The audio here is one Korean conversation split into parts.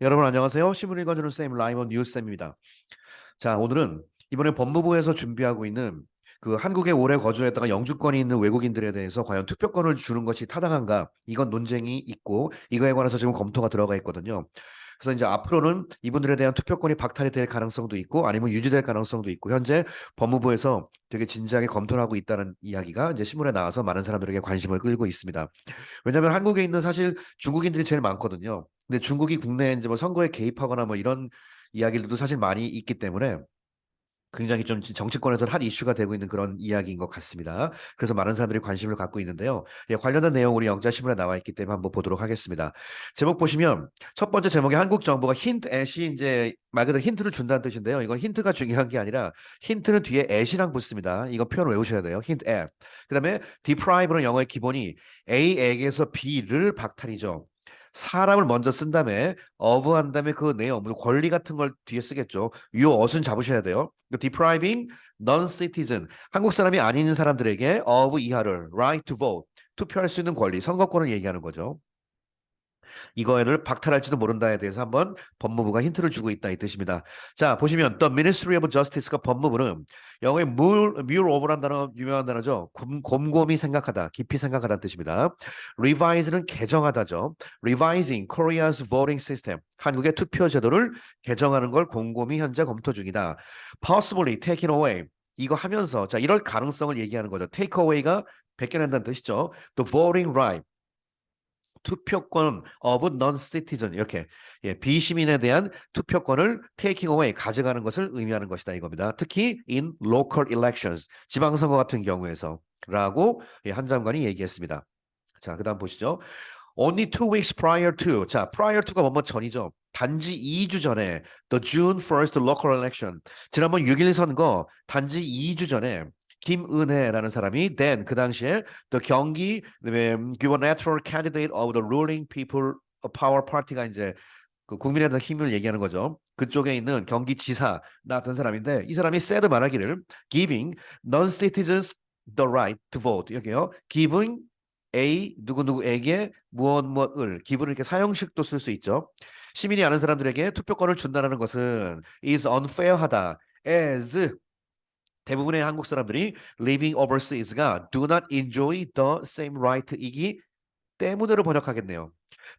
여러분 안녕하세요. 신문 읽어주는 쌤 라이먼 뉴스쌤입니다. 자, 오늘은 이번에 법무부에서 준비하고 있는 그 한국에 오래 거주했다가 영주권이 있는 외국인들에 대해서 과연 투표권을 주는 것이 타당한가? 이건 논쟁이 있고 이거에 관해서 지금 검토가 들어가 있거든요. 그래서 이제 앞으로는 이분들에 대한 투표권이 박탈이 될 가능성도 있고 아니면 유지될 가능성도 있고 현재 법무부에서 되게 진지하게 검토를 하고 있다는 이야기가 이제 신문에 나와서 많은 사람들에게 관심을 끌고 있습니다. 왜냐하면 한국에 있는 사실 중국인들이 제일 많거든요. 근데 중국이 국내에 이제 뭐 선거에 개입하거나 뭐 이런 이야기들도 사실 많이 있기 때문에 굉장히 좀 정치권에서 핫 이슈가 되고 있는 그런 이야기인 것 같습니다. 그래서 많은 사람들이 관심을 갖고 있는데요. 예, 관련된 내용 우리 영자신문에 나와 있기 때문에 한번 보도록 하겠습니다. 제목 보시면 첫 번째 제목이 한국 정부가 힌트 앳이 이제 말 그대로 힌트를 준다는 뜻인데요. 이건 힌트가 중요한 게 아니라 힌트는 뒤에 앳이랑 붙습니다. 이거 표현 외우셔야 돼요. 힌트 앳. 그다음에 deprive는 영어의 기본이 A에게서 B를 박탈이죠. 사람을 먼저 쓴 다음에 of 한 다음에 그 내용, 뭐 권리 같은 걸 뒤에 쓰겠죠. 요 어순 잡으셔야 돼요. depriving non-citizen, 한국 사람이 아닌 사람들에게 of 이하를 right to vote, 투표할 수 있는 권리, 선거권을 얘기하는 거죠. 이거를 박탈할지도 모른다에 대해서 한번 법무부가 힌트를 주고 있다 이 뜻입니다. 자 보시면 The Ministry of Justice가 법무부는 영어의 mull, over란 단어 유명한 단어죠. 곰, 곰곰이 생각하다, 깊이 생각하다는 뜻입니다. Revise는 개정하다죠. Revising Korea's voting system 한국의 투표 제도를 개정하는 걸 곰곰이 현재 검토 중이다. Possibly taking away 이거 하면서 자 이럴 가능성을 얘기하는 거죠. Take away가 베껴낸다는 뜻이죠. The voting right 투표권 of non-citizen 이렇게 예, 비시민에 대한 투표권을 taking away 가져가는 것을 의미하는 것이다 이겁니다. 특히 in local elections 지방선거 같은 경우에서라고 예, 한 장관이 얘기했습니다. 자, 그다음 보시죠. Only two weeks prior to 자, prior to가 뭐뭐 전이죠. 단지 2주 전에 the June 1st local election 지난번 6일 선거 단지 2주 전에 김은혜라는 사람이 then 그 당시에 the 경기 gubernatorial candidate of the ruling people power party가 이제 그 국민의당 힘을 얘기하는 거죠. 그쪽에 있는 경기지사 나왔던 사람인데 이 사람이 said 말하기를 giving non-citizens the right to vote 여기요. giving A 누구누구에게 무엇 무엇을 기분을 이렇게 사형식도 쓸 수 있죠. 시민이 아는 사람들에게 투표권을 준다는 것은 is unfair하다. as 대부분의 한국 사람들이 living overseas가 do not enjoy the same right이기 때문으로 번역하겠네요.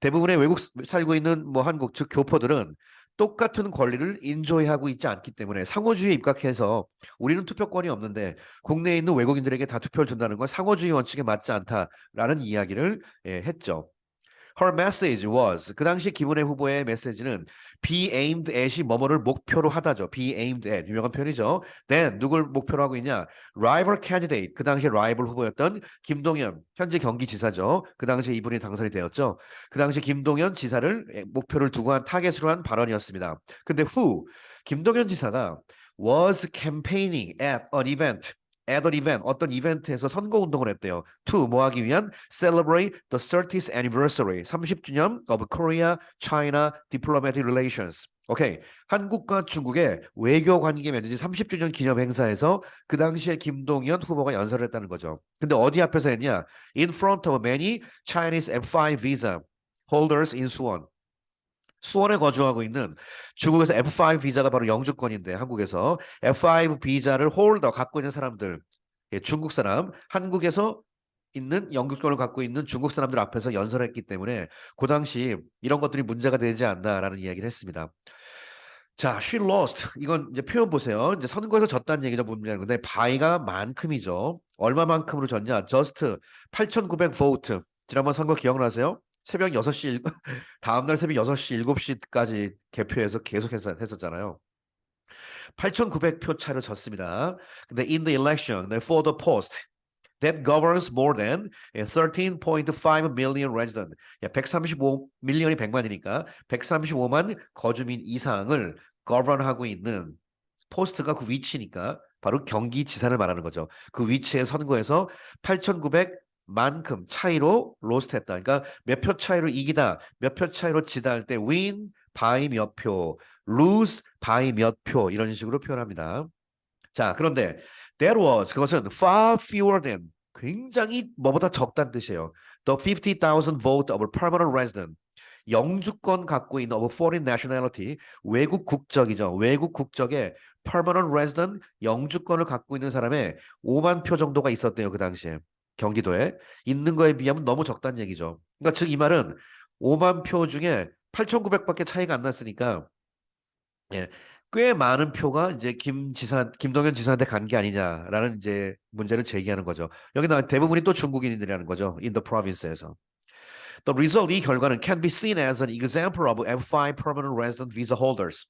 대부분의 외국 살고 있는 뭐 한국 즉 교포들은 똑같은 권리를 인조이하고 있지 않기 때문에 상호주의에 입각해서 우리는 투표권이 없는데 국내에 있는 외국인들에게 다 투표를 준다는 건 상호주의 원칙에 맞지 않다라는 이야기를 예, 했죠. Her message was 그 당시 김은혜 후보의 메시지는 be aimed at이 뭐뭐를 목표로 하다죠. be aimed at 유명한 표현이죠. Then 누굴 목표로 하고 있냐? rival candidate 그 당시 라이벌 후보였던 김동연 현재 경기지사죠. 그 당시 이분이 당선이 되었죠. 그 당시 김동연 지사를 목표를 두고 한 타겟으로 한 발언이었습니다. 근데 who 김동연 지사가 was campaigning at an event at an event 어떤 이벤트에서 선거 운동을 했대요. to 뭐 하기 위한 celebrate the 30th anniversary 30주년 of Korea China diplomatic relations. 오케이. 한국과 중국의 외교 관계 맺은 지 30주년 기념 행사에서 그 당시에 김동연 후보가 연설을 했다는 거죠. 근데 어디 앞에서 했냐? In front of many Chinese F5 visa holders in Suwon. 수원에 거주하고 있는 중국에서 F5 비자가 바로 영주권인데 한국에서 F5 비자를 홀더 갖고 있는 사람들 예, 중국 사람 한국에서 있는 영주권을 갖고 있는 중국 사람들 앞에서 연설했기 때문에 그 당시 이런 것들이 문제가 되지 않나라는 이야기를 했습니다. 자, she lost. 이건 이제 표현 보세요. 이제 선거에서 졌다는 얘기죠. 문제는 건데 바이가 만큼이죠. 얼마만큼으로 졌냐? just 8,900 vote. 지난번 선거 기억나세요? 새벽 6시 다음 날 새벽 6시 7시까지 개표해서 계속 했, 했었잖아요. 8,900표 차를 졌습니다. 근데 in the election, for the post that governs more than 13.5 million resident. 135 밀리언이 100만이니까 135만 거주민 이상을 govern하고 있는 포스트가 그 위치니까 바로 경기지사를 말하는 거죠. 그 위치의 선거에서 8,900 만큼 차이로 로스트 했다. 그러니까 몇 표 차이로 이기다, 몇 표 차이로 지다 할 때 win by 몇 표, lose by 몇 표 이런 식으로 표현합니다. 자, 그런데 that was 그것은 far fewer than 굉장히 뭐보다 적다는 뜻이에요. The 50,000 vote of a permanent resident. 영주권 갖고 있는 of foreign nationality 외국 국적이죠. 외국 국적의 permanent resident 영주권을 갖고 있는 사람의 5만 표 정도가 있었대요. 그 당시에 경기도에 있는 거에 비하면 너무 적다는 얘기죠. 그러니까 즉 이 말은 5만 표 중에 8,900밖에 차이가 안 났으니까 예, 꽤 많은 표가 이제 김 지사, 김동연 지사한테 간 게 아니냐라는 이제 문제를 제기하는 거죠. 여기 나 대부분이 또 중국인들이라는 거죠. In the province에서. The result 이 결과는 can be seen as an example of F5 permanent resident visa holders.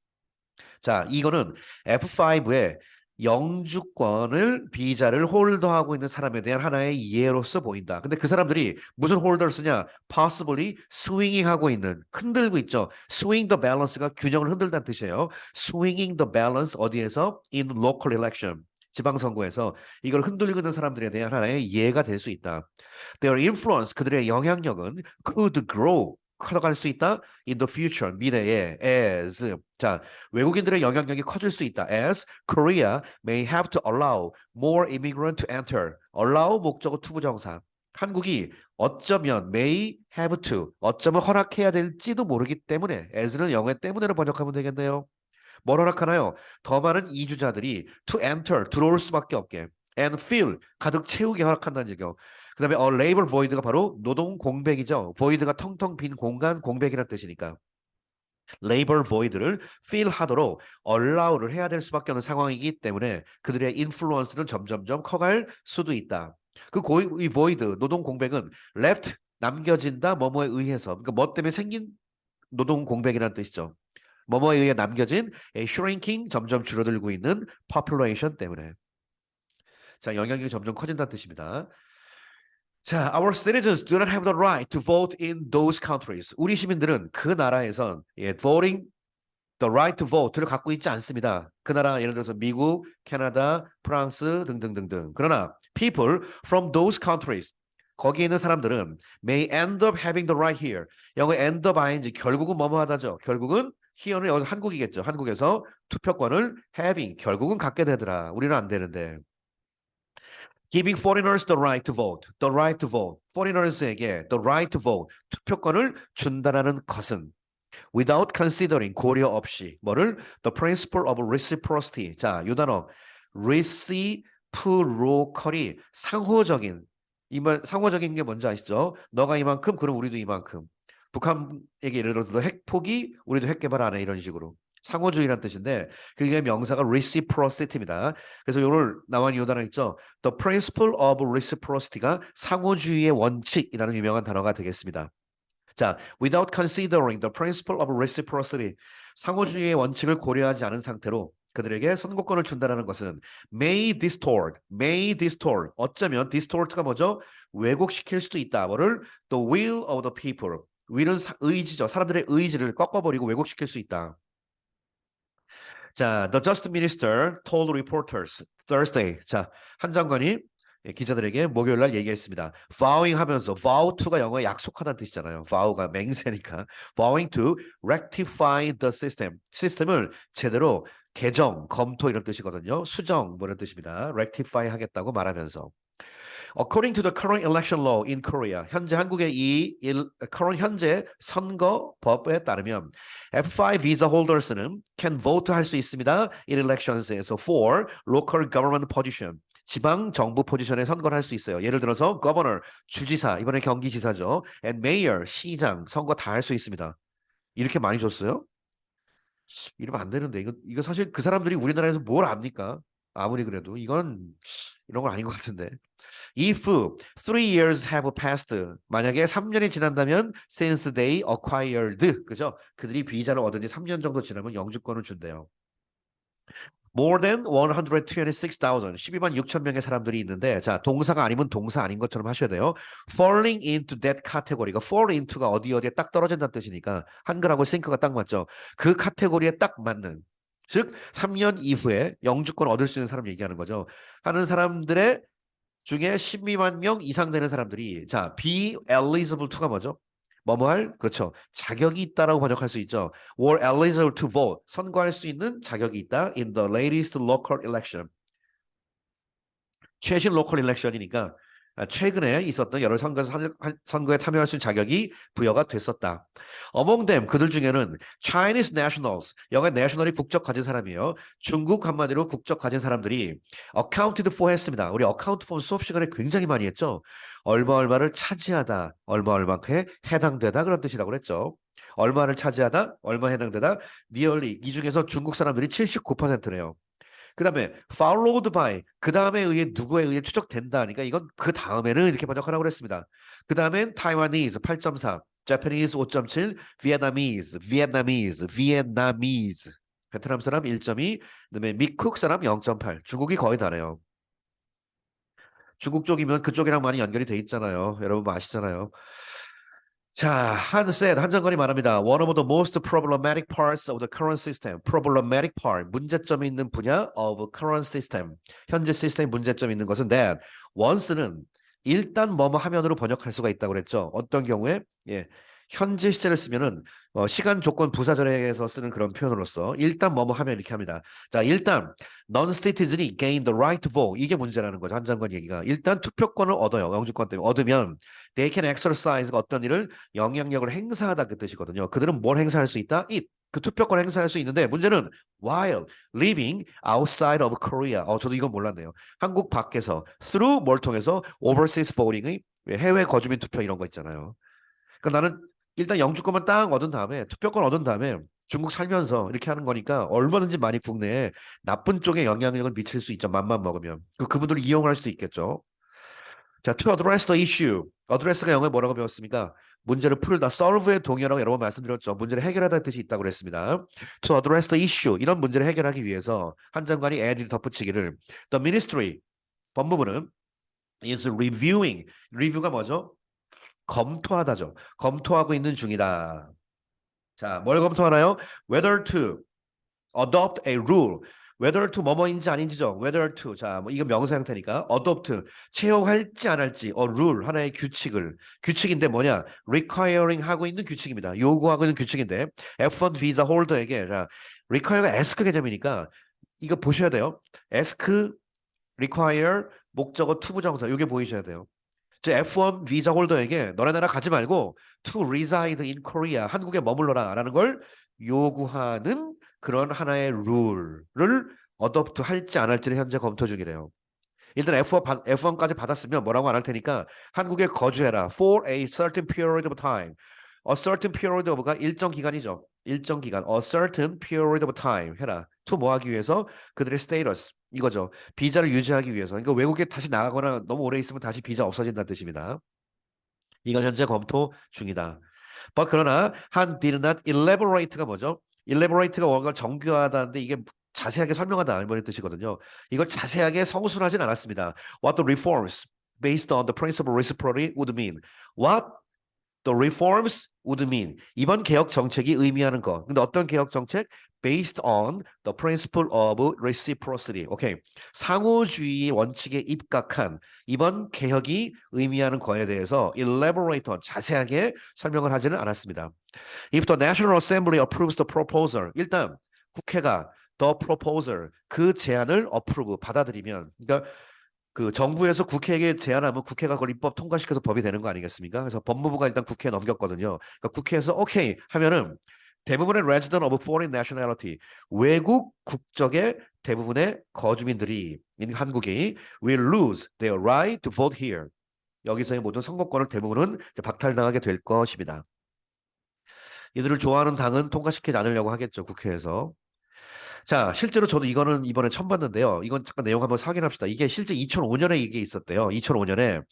자, 이거는 F5의 영주권을 비자를 홀더하고 있는 사람에 대한 하나의 예로서 보인다. 근데 그 사람들이 무슨 홀더스냐? possibly swinging 하고 있는 흔들고 있죠. swing the balance가 균형을 흔들다는 뜻이에요. swinging the balance 어디에서? in local election. 지방선거에서 이걸 흔들리고 있는 사람들에 대한 하나의 예가 될 수 있다. Their influence, 그들의 영향력은 could grow, 커져갈 수 있다. In the future, 미래에 as 자 외국인들의 영향력이 커질 수 있다. As Korea may have to allow more immigrant to enter. allow 목적어 투부정사. 한국이 어쩌면 may have to 어쩌면 허락해야 될지도 모르기 때문에 as는 영어 때문에로 번역하면 되겠네요. 뭘 허락하나요? 더 많은 이주자들이 to enter 들어올 수밖에 없게 and fill 가득 채우게 허락한다는 얘기요. 그 다음에 a labor void가 바로 노동 공백이죠. void가 텅텅 빈 공간 공백이라는 뜻이니까. labor void를 fill 하도록 allow를 해야 될 수밖에 없는 상황이기 때문에 그들의 influence는 점점점 커갈 수도 있다. 그 고, 이 void 노동 공백은 left 남겨진다 뭐뭐에 의해서 그러니까 뭐 때문에 생긴 노동 공백이라는 뜻이죠. 뭐뭐에 의해 남겨진 shrinking 점점 줄어들고 있는 population 때문에 자 영향력이 점점 커진다는 뜻입니다. 자, our citizens do not have the right to vote in those countries. 우리 시민들은 그 나라에선 예, voting the right to vote를 갖고 있지 않습니다. 그 나라 예를 들어서 미국, 캐나다, 프랑스 등등등등. 그러나 people from those countries 거기에 있는 사람들은 may end up having the right here. 영어 end up ing 결국은 뭐뭐하다죠. 결국은 here는 여기서 한국이겠죠. 한국에서 투표권을 having 결국은 갖게 되더라. 우리는 안 되는데. Giving foreigners the right to vote, the right to vote, foreigners에게 the right to vote, 투표권을 준다라는 것은 without considering 고려 없이 뭐를 the principle of reciprocity. 자, 요 단어 reciprocal이 상호적인 이말 상호적인 게 뭔지 아시죠? 너가 이만큼 그럼 우리도 이만큼. 북한에게 예를 들어서 너 핵포기 우리도 핵 개발 안 해 이런 식으로. 상호주의란 뜻인데 그게 명사가 reciprocity입니다. 그래서 요를 나와 요 단어 있죠. The principle of reciprocity가 상호주의의 원칙이라는 유명한 단어가 되겠습니다. 자, without considering the principle of reciprocity, 상호주의의 원칙을 고려하지 않은 상태로 그들에게 선거권을 준다는 것은 may distort, may distort. 어쩌면 distort가 뭐죠? 왜곡시킬 수도 있다. 뭐를 the will of the people. will은 의지죠. 사람들의 의지를 꺾어버리고 왜곡시킬 수 있다. 자, the just minister told reporters Thursday. 자, 한 장관이 기자들에게 목요일 날 얘기했습니다. vowing 하면서 vow to가 영어에 약속하다는 뜻이잖아요. vow가 맹세니까 vowing to rectify the system. 시스템을 제대로 개정, 검토 이런 뜻이거든요. 수정 뭐 이런 뜻입니다. rectify 하겠다고 말하면서 According to the current election law in Korea, 현재 한국의 이 일, current 현재 선거법에 따르면 F5 visa holders는 can vote 할 수 있습니다. in elections에서 for local government position. 지방 정부 포지션에 선거를 할 수 있어요. 예를 들어서 governor, 주지사, 이번에 경기지사죠. and mayor, 시장, 선거 다 할 수 있습니다. 이렇게 많이 줬어요? 이러면 안 되는데 이거 이거 사실 그 사람들이 우리나라에서 뭘 압니까? 아무리 그래도 이건 이런 건 아닌 것 같은데. If three years have passed, 만약에 3년이 지난다면 since they acquired, 그죠? 그들이 비자를 얻은 지 3년 정도 지나면 영주권을 준대요. More than 126,000, 12만 6천 명의 사람들이 있는데, 자, 동사가 아니면 동사 아닌 것처럼 하셔야 돼요. Falling into that category가 fall into가 어디 어디에 딱 떨어진다는 뜻이니까 한글하고 싱크가 딱 맞죠. 그 카테고리에 딱 맞는, 즉 3년 이후에 영주권 얻을 수 있는 사람 얘기하는 거죠. 하는 사람들의 중에 12만 명 이상 되는 사람들이 자, be eligible to가 뭐죠? 뭐뭐 할? 그렇죠. 자격이 있다라고 번역할 수 있죠. were eligible to vote. 선거할 수 있는 자격이 있다. in the latest local election. 최신 election이니까 아, 최근에 있었던 여러 선거에 참여할 수 있는 자격이 부여가 됐었다. Among them 그들 중에는 Chinese nationals 영어 national이 국적 가진 사람이에요. 중국 한마디로 국적 가진 사람들이 accounted for 했습니다. 우리 account for 수업 시간에 굉장히 많이 했죠. 얼마 얼마를 차지하다, 얼마 얼마에 해당되다 그런 뜻이라고 그랬죠. 얼마를 차지하다, 얼마 해당되다, nearly 이 중에서 중국 사람들이 79%네요. 그 다음에 followed by 그 다음에 의해 누구에 의해 추적된다 하니까 이건 그 다음에는 이렇게 번역하라고 그랬습니다. 그 다음엔 Taiwanese 8.4 Japanese 5.7 Vietnamese Vietnamese Vietnamese 베트남 사람 1.2 그다음에 미쿡 사람 0.8 중국이 거의 다네요. 중국 쪽이면 그쪽이랑 많이 연결이 돼 있잖아요. 여러분 뭐 아시잖아요. 자, 한 said, 한정건이 말합니다. One of the most problematic parts of the current system. problematic part, 문제점이 있는 분야 of current system. 현재 시스템 문제점이 있는 것은 that once는 일단 뭐뭐 하면으로 번역할 수가 있다고 그랬죠. 어떤 경우에 예. 현재 시제를 쓰면은 어, 시간 조건 부사절에서 쓰는 그런 표현으로서 일단 뭐뭐 하면 이렇게 합니다. 자, 일단 non-citizen이 gain the right to vote 이게 문제라는 거죠. 한 장관 얘기가 일단 투표권을 얻어요. 영주권 때문에 얻으면 they can exercise 어떤 일을 영향력을 행사하다 그 뜻이거든요. 그들은 뭘 행사할 수 있다? it 그 투표권 을 행사할 수 있는데 문제는 while living outside of Korea. 어, 저도 이건 몰랐네요. 한국 밖에서 through 뭘 통해서 overseas voting의 해외 거주민 투표 이런 거 있잖아요. 그러니까 나는 일단 영주권만 딱 얻은 다음에 투표권 얻은 다음에 중국 살면서 이렇게 하는 거니까 얼마든지 많이 국내에 나쁜 쪽에 영향력을 미칠 수 있죠. 맘만 먹으면. 그 그분들을 이용할 수도 있겠죠. 자, to address the issue. address가 영어에 뭐라고 배웠습니까? 문제를 풀다. solve의 동의어라고 여러 번 말씀드렸죠. 문제를 해결하다는 뜻이 있다고 그랬습니다. to address the issue. 이런 문제를 해결하기 위해서 한 장관이 add를 덧붙이기를 the ministry 법무부는 is reviewing. review가 뭐죠? 검토하다죠. 검토하고 있는 중이다. 자, 뭘 검토하나요? whether to adopt a rule. whether to 뭐뭐인지 아닌지죠. whether to. 자, 뭐 이거 명사 형태니까 adopt 채용할지 안 할지 a rule 하나의 규칙을 규칙인데 뭐냐? requiring 하고 있는 규칙입니다. 요구하고 있는 규칙인데 F1 비자 홀더에게 자, require가 ask 개념이니까 이거 보셔야 돼요. ask require 목적어 투부정사 요게 보이셔야 돼요. 즉 F1 비자 홀더에게 너네 나라 가지 말고 to reside in Korea 한국에 머물러라라는 걸 요구하는 그런 하나의 룰을 어댑트 할지 안 할지를 현재 검토 중이래요. 일단 F1, F1까지 받았으면 뭐라고 안 할 테니까 한국에 거주해라 for a certain period of time. a certain period of가 일정 기간이죠. 일정 기간. a certain period of time 해라. to 뭐 하기 위해서 그들의 status 이거죠. 비자를 유지하기 위해서. 그러니까 외국에 다시 나가거나 너무 오래 있으면 다시 비자 없어진다는 뜻입니다. 이건 현재 검토 중이다. but 그러나 한 did not elaborate가 뭐죠? elaborate가 뭔가 정교하다는데 이게 자세하게 설명하다 이런 뜻이거든요. 이걸 자세하게 성술하진 않았습니다. What the reforms based on the principle reciprocity would mean. What the reforms would mean. 이번 개혁 정책이 의미하는 것. 근데 어떤 개혁 정책? based on the principle of reciprocity. 오케이. 상호주의 원칙에 입각한 이번 개혁이 의미하는 거에 대해서 elaborate on 자세하게 설명을 하지는 않았습니다. If the National Assembly approves the proposal, 일단 국회가 the proposal 그 제안을 approve 받아들이면 그러니까 그 정부에서 국회에게 제안하면 국회가 그걸 입법 통과시켜서 법이 되는 거 아니겠습니까? 그래서 법무부가 일단 국회에 넘겼거든요. 그러니까 국회에서 오케이 하면은 대부분의 resident of foreign nationality 외국 국적의 대부분의 거주민들이 인 한국이 will lose their right to vote here. 여기서의 모든 선거권을 대부분은 박탈당하게 될 것입니다. 이들을 좋아하는 당은 통과시키지 않으려고 하겠죠 국회에서. 자, 실제로 저도 이거는 이번에 처음 봤는데요. 이건 잠깐 내용 한번 확인합시다. 이게 실제 2005년에 이게 있었대요. 2005년에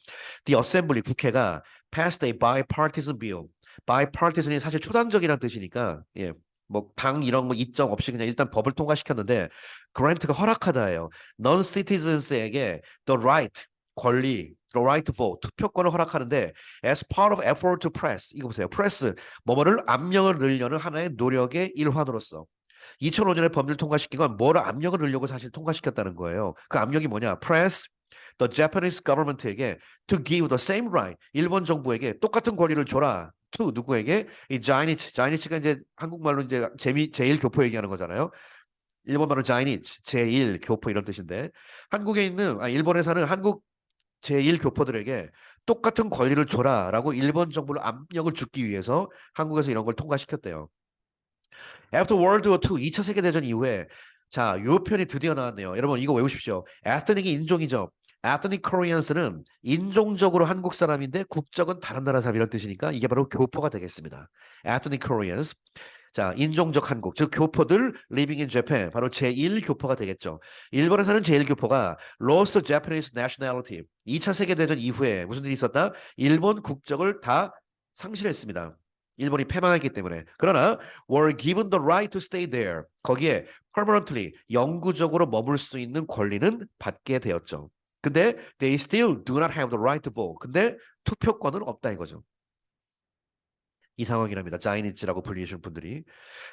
The Assembly 국회가 passed a bipartisan bill. bipartisan이 사실 초당적이라는 뜻이니까 예. 뭐당 이런 거 이점 없이 그냥 일단 법을 통과시켰는데 grant가 허락하다예요. non-citizens에게 the right 권리 the right to vote 투표권을 허락하는데 as part of effort to press 이거 보세요. press 뭐뭐를 압력을 넣으려는 하나의 노력의 일환으로서 2005년에 법률 통과시킨 건 뭐를 압력을 넣으려고 사실 통과시켰다는 거예요. 그 압력이 뭐냐? press the Japanese government에게 to give the same right 일본 정부에게 똑같은 권리를 줘라. to 누구에게? 이 자이니치 자이니치가 이제 한국말로 이제 재미 제일 교포 얘기하는 거잖아요. 일본말로 자이니치 제일 교포 이런 뜻인데 한국에 있는 아 일본에 사는 한국 제1교포들에게 똑같은 권리를 줘라라고 일본 정부를 압력을 주기 위해서 한국에서 이런 걸 통과시켰대요. After World War II, 2차 세계 대전 이후에 자, 요 편이 드디어 나왔네요. 여러분 이거 외우십시오. ethnic이 인종이죠. ethnic Koreans는 인종적으로 한국 사람인데 국적은 다른 나라 사람 이런 뜻이니까 이게 바로 교포가 되겠습니다. ethnic Koreans. 자, 인종적 한국, 즉 교포들 living in Japan, 바로 제1교포가 되겠죠. 일본에서는 제1교포가 lost Japanese nationality. 2차 세계대전 이후에 무슨 일이 있었다? 일본 국적을 다 상실했습니다. 일본이 패망했기 때문에. 그러나 were given the right to stay there. 거기에 permanently 영구적으로 머물 수 있는 권리는 받게 되었죠. 근데 they still do not have the right to vote. 근데 투표권은 없다 이거죠. 이 상황이랍니다. 자이니츠라고 불리시는 분들이.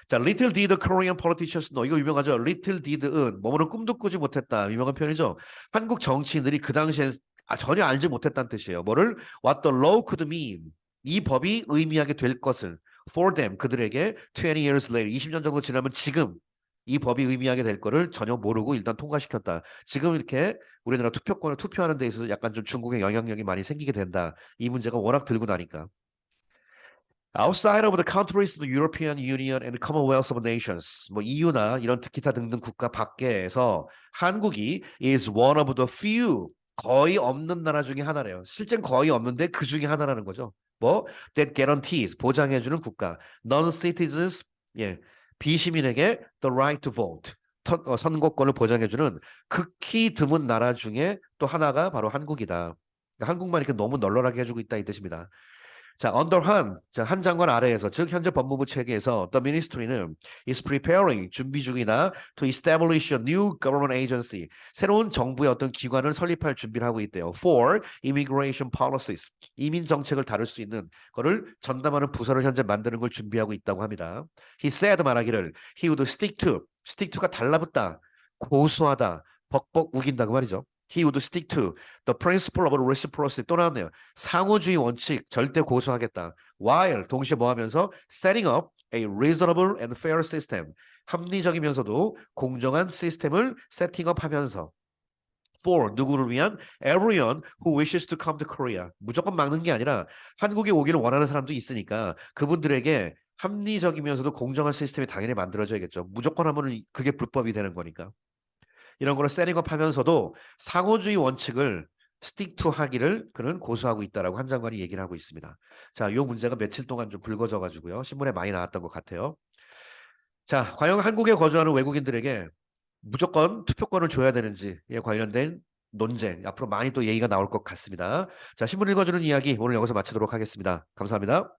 자, little did the Korean politicians know. 이거 유명하죠. little did은 뭐뭐는 꿈도 꾸지 못했다. 유명한 표현이죠. 한국 정치인들이 그 당시엔 아, 전혀 알지 못했다는 뜻이에요. 뭐를 what the law could mean. 이 법이 의미하게 될 것을 for them 그들에게 20 years later 20년 정도 지나면 지금 이 법이 의미하게 될 거를 전혀 모르고 일단 통과시켰다. 지금 이렇게 우리나라 투표권을 투표하는 데 있어서 약간 좀 중국의 영향력이 많이 생기게 된다. 이 문제가 워낙 들고 나니까. Outside of the countries of the European Union and Commonwealth of Nations, 뭐 EU나 이런 기타 등등 국가 밖에서 한국이 is one of the few 거의 없는 나라 중에 하나래요. 실제 거의 없는데 그 중에 하나라는 거죠. 뭐 that guarantees 보장해주는 국가, non-citizens 예 비시민에게 the right to vote 터- 어, 선거권을 보장해주는 극히 드문 나라 중에 또 하나가 바로 한국이다. 그러니까 한국만 이렇게 너무 널널하게 해주고 있다 이 뜻입니다. 자, under 한, 자, 한 장관 아래에서, 즉 현재 법무부 체계에서 the ministry는 is preparing 준비 중이나 to establish a new government agency 새로운 정부의 어떤 기관을 설립할 준비를 하고 있대요. for immigration policies 이민 정책을 다룰 수 있는 거를 전담하는 부서를 현재 만드는 걸 준비하고 있다고 합니다. He said 말하기를 he would stick to stick to가 달라붙다, 고수하다, 벅벅 우긴다고 말이죠. He would stick to the principle of reciprocity 또 나왔네요. 상호주의 원칙 절대 고수하겠다. While 동시에 뭐 하면서 setting up a reasonable and fair system 합리적이면서도 공정한 시스템을 세팅업하면서 for 누구를 위한 everyone who wishes to come to Korea 무조건 막는 게 아니라 한국에 오기를 원하는 사람도 있으니까 그분들에게 합리적이면서도 공정한 시스템이 당연히 만들어져야겠죠. 무조건 하면 그게 불법이 되는 거니까. 이런 거를 세팅업 하면서도 상호주의 원칙을 stick to 하기를 그는 고수하고 있다라고 한 장관이 얘기를 하고 있습니다. 자, 요 문제가 며칠 동안 좀 불거져 가지고요. 신문에 많이 나왔던 것 같아요. 자, 과연 한국에 거주하는 외국인들에게 무조건 투표권을 줘야 되는지에 관련된 논쟁 앞으로 많이 또 얘기가 나올 것 같습니다. 자, 신문 읽어주는 이야기 오늘 여기서 마치도록 하겠습니다. 감사합니다.